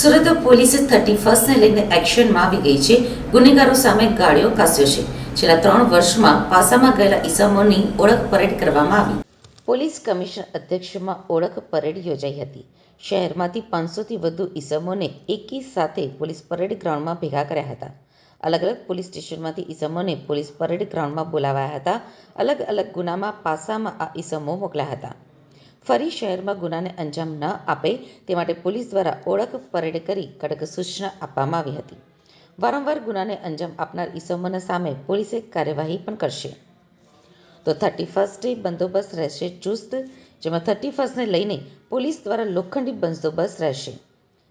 સુરત પોલીસે થર્ટી ફર્સ્ટને લઈને એક્શનમાં આવી ગઈ છે. ગુનેગારો સામે ગાડીઓ કાસ્યો છે. છેલ્લા ત્રણ વર્ષમાં પાસામાં ગયેલા ઈસમોની ઓળખ પરેડ કરવામાં આવી. પોલીસ કમિશનર અધ્યક્ષમાં ઓળખ પરેડ યોજાઈ હતી. શહેરમાંથી પાંચસોથી વધુ ઈસમોને એકી સાથે પોલીસ પરેડ ગ્રાઉન્ડમાં ભેગા કર્યા હતા. અલગ અલગ પોલીસ સ્ટેશનમાંથી ઈસમોને પોલીસ પરેડ ગ્રાઉન્ડમાં બોલાવાયા હતા. અલગ અલગ ગુનામાં પાસામાં આ ઈસમો મોકલ્યા હતા. ફરી શહેરમાં ગુનાને અંજામ ન આપે તે માટે પોલીસ દ્વારા ઓળખ પરેડ કરી કડક સૂચના આપવામાં આવી હતી. વારંવાર ગુનાને અંજામ આપનાર ઈસમોના સામે પોલીસે કાર્યવાહી પણ કરશે. તો થર્ટી ફર્સ્ટે બંદોબસ્ત રહેશે ચુસ્ત, જેમાં થર્ટી ફર્સ્ટને લઈને પોલીસ દ્વારા લોખંડી બંદોબસ્ત રહેશે.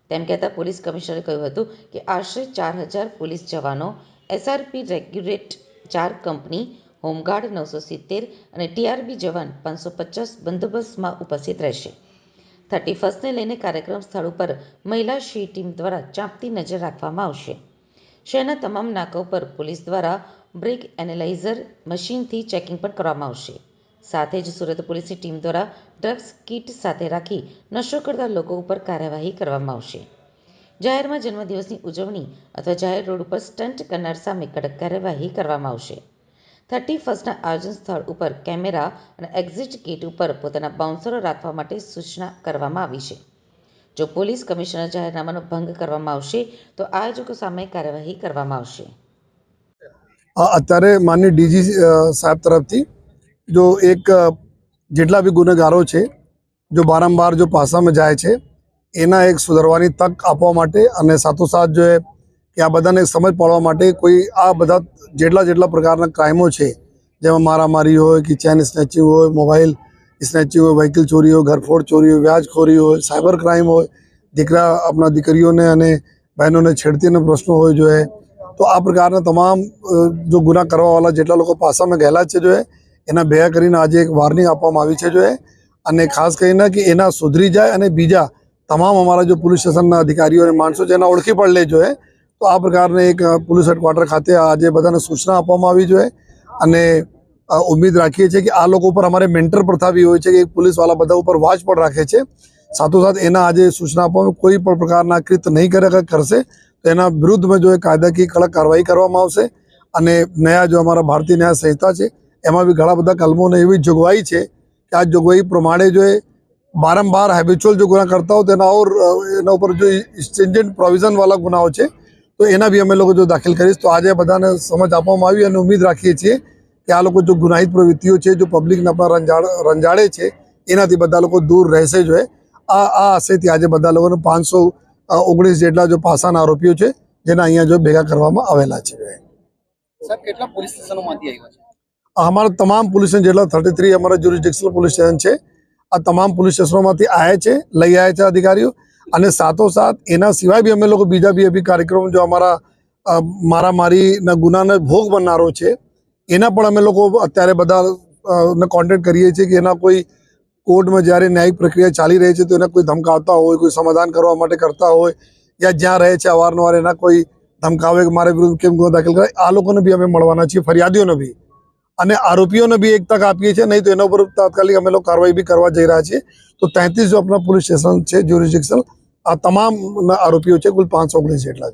તેમ કહેતા પોલીસ કમિશનરે કહ્યું હતું કે આશરે ચાર હજાર પોલીસ જવાનો, એસઆરપી રેગ્યુલેટ ચાર કંપની હોમગાર્ડ નવસો સિત્તેર અને ટીઆરબી જવાન પાંચસો પચાસ બંદોબસ્તમાં ઉપસ્થિત રહેશે. થર્ટી ફર્સ્ટને લઈને કાર્યક્રમ સ્થળ ઉપર મહિલા શી ટીમ દ્વારા ચાંપતી નજર રાખવામાં આવશે. શહેરના તમામ નાકા પર પોલીસ દ્વારા બ્રેક એનાલાઇઝર મશીનથી ચેકિંગ પણ કરવામાં આવશે. સાથે જ સુરત પોલીસની ટીમ દ્વારા ડ્રગ્સ કીટ સાથે રાખી નશો કરતા લોકો ઉપર કાર્યવાહી કરવામાં આવશે. જાહેરમાં જન્મદિવસની ઉજવણી અથવા જાહેર રોડ ઉપર સ્ટન્ટ કરનાર સામે કડક કાર્યવાહી કરવામાં આવશે. થર્ટી ફર્સ્ટના આયોજન સ્થળ ઉપર કેમેરા અને એક્ઝિટ ગેટ ઉપર પોતાના બાઉન્સરો રાખવા માટે સૂચના કરવામાં આવી છે. જો પોલીસ કમિશનર જાહેરનામાનો ભંગ કરવામાં આવશે, તો આયોજકો સામે કાર્યવાહી કરવામાં આવશે. અત્યારે માનની ડીજી સાહેબ તરફથી જો એક જેટલા બી ગુનેગારો છે, જો વારંવાર જો પાસામાં જાય છે, એના એક સુધારવાની તક આપવા માટે અને સાથોસાથ જો કે આ બધાને સમજ પાડવા માટે કોઈ આ બધા જેટલા જેટલા પ્રકારના ક્રાઇમો છે, જેમાં મારામારી હોય, કે ચેન સ્નેચિંગ હોય, મોબાઈલ સ્નેચિંગ હોય, વ્હીકલ ચોરી હોય, ઘરફોડ ચોરી હોય, વ્યાજખોરી હોય, સાયબર ક્રાઇમ હોય, દીકરા આપણા દીકરીઓને અને બહેનોને છેડતીના પ્રશ્નો હોય જો તો આ પ્રકારના તમામ જો ગુના કરવાવાળા જેટલા લોકો પાસામાં ગયેલા છે જો એના ભેગા કરીને આજે એક વાર્નિંગ આપવામાં આવી છે જો અને ખાસ કરીને કે એના સુધરી જાય અને બીજા તમામ અમારા જો પોલીસ સ્ટેશનના અધિકારીઓ અને માણસો છે એના ઓળખી પણ લે જોઈએ આ પ્રકારને એક પોલીસ હેડક્વાર્ટર ખાતે આજે બધાને સૂચના આપવામાં આવી જોઈએ અને ઉમેદ રાખીએ છીએ કે આ લોકો ઉપર અમારે મેન્ટર પ્રથા બી હોય છે કે પોલીસવાળા બધા ઉપર વાચ પણ રાખે છે. સાથોસાથ એના આજે સૂચના આપવામાં કોઈ પણ પ્રકારના કૃત નહીં કરે કરશે, તો એના વિરુદ્ધમાં જો એ કાયદાકીય કડક કાર્યવાહી કરવામાં આવશે અને નયા જો અમારા ભારતીય ન્યાય સંહિતા છે, એમાં બી ઘણા બધા કલમોને એવી જોગવાઈ છે કે આ જોગવાઈ પ્રમાણે જો એ બારંબાર હેબિચ્યુઅલ જો ગુના કરતા હોય તો એના ઓર એના ઉપર જો સ્ટેન્જન્ટ પ્રોવિઝનવાળા ગુનાઓ છે તો એના બી અમે લોકો જો દાખલ કરીશ. તો આજે બધાને સમજ આપવામાં આવી અને ઉમ્મીદ રાખીએ છીએ કે આ લોકો જો ગુનાહિત પ્રવૃત્તિઓ છે જો પબ્લિકને આપણા રંજાડ રંજાડે છે એનાથી બધા લોકો દૂર રહેશે જો એ આ આ આશયથી આજે બધા લોકોને પાંચસો ઓગણીસ જેટલા જો પાસાના આરોપીઓ છે જેના અહીંયા જો ભેગા કરવામાં આવેલા છે. અમારા તમામ પોલીસ સ્ટેશન જેટલા થર્ટી થ્રી અમારા જ્યુરિસ્ડિક્શનલ પોલીસ સ્ટેશન છે આ તમામ પોલીસ સ્ટેશનોમાંથી આવ્યા છે લઈ આવ્યા છે અધિકારીઓ. અને સાથોસાથ એના સિવાય બી અમે લોકો બીજા બી બી કાર્યક્રમ જો અમારા મારામારીના ગુનાને ભોગ બનનારો છે, એના પણ અમે લોકો અત્યારે બધા કોન્ટેક્ટ કરીએ છીએ કે એના કોઈ કોર્ટમાં જ્યારે ન્યાયિક પ્રક્રિયા ચાલી રહી છે તો એને કોઈ ધમકાવતા હોય, કોઈ સમાધાન કરવા માટે કરતા હોય યા જ્યાં રહે છે અવારનવાર એના કોઈ ધમકાવે કે મારે વિરુદ્ધ કેમ ગુનો દાખલ કરાય, આ લોકોને બી અમે મળવાના છીએ, ફરિયાદીઓને બી. અને આરોપીઓને બી એક તક આપીએ છીએ, નહીં તો એના ઉપર તાત્કાલિક અમે લોકો કાર્યવાહી બી કરવા જઈ રહ્યા છીએ. તો તેત્રીસ જો આપણા પોલીસ સ્ટેશન છે જ્યુરિસ્ડિક્શન આ તમામ આરોપીઓ છે કુલ પાંચસો ઓગણીસ જેટલા